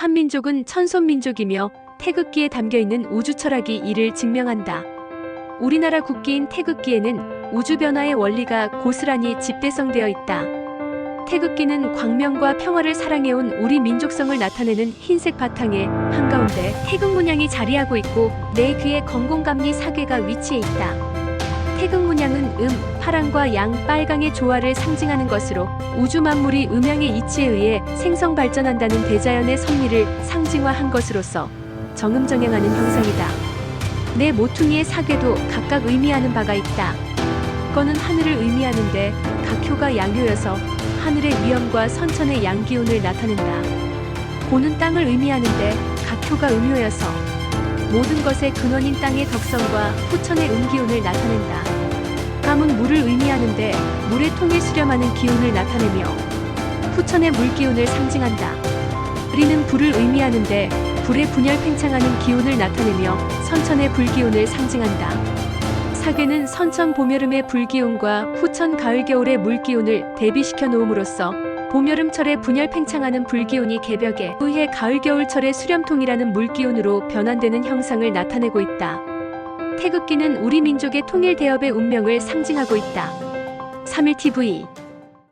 한민족은 천손민족이며 태극기에 담겨 있는 우주 철학이 이를 증명한다. 우리나라 국기인 태극기에는 우주 변화의 원리가 고스란히 집대성되어 있다. 태극기는 광명과 평화를 사랑해온 우리 민족성을 나타내는 흰색 바탕에 한가운데 태극 문양이 자리하고 있고 내 귀에 건공감리 사괴가 위치해 있다. 태극 문양은 음, 파랑과 양, 빨강의 조화를 상징하는 것으로 우주 만물이 음양의 이치에 의해 생성 발전한다는 대자연의 섭리를 상징화한 것으로서 정음정양하는 형상이다. 내 모퉁이의 사괴도 각각 의미하는 바가 있다. 거는 하늘을 의미하는데 각효가 양효여서 하늘의 위엄과 선천의 양기운을 나타낸다. 고는 땅을 의미하는데 각효가 음효여서 모든 것의 근원인 땅의 덕성과 후천의 음기운을 나타낸다. 감은 물을 의미하는데 물의 통에 수렴하는 기운을 나타내며 후천의 물기운을 상징한다. 리는 불을 의미하는데 불의 분열 팽창하는 기운을 나타내며 선천의 불기운을 상징한다. 사계는 선천 봄여름의 불기운과 후천 가을 겨울의 물기운을 대비시켜 놓음으로써 봄 여름철의 분열 팽창하는 불기운이 개벽에 후해 가을 겨울철의 수렴통이라는 물기운으로 변환되는 형상을 나타내고 있다. 태극기는 우리 민족의 통일 대업의 운명을 상징하고 있다. 3일 TV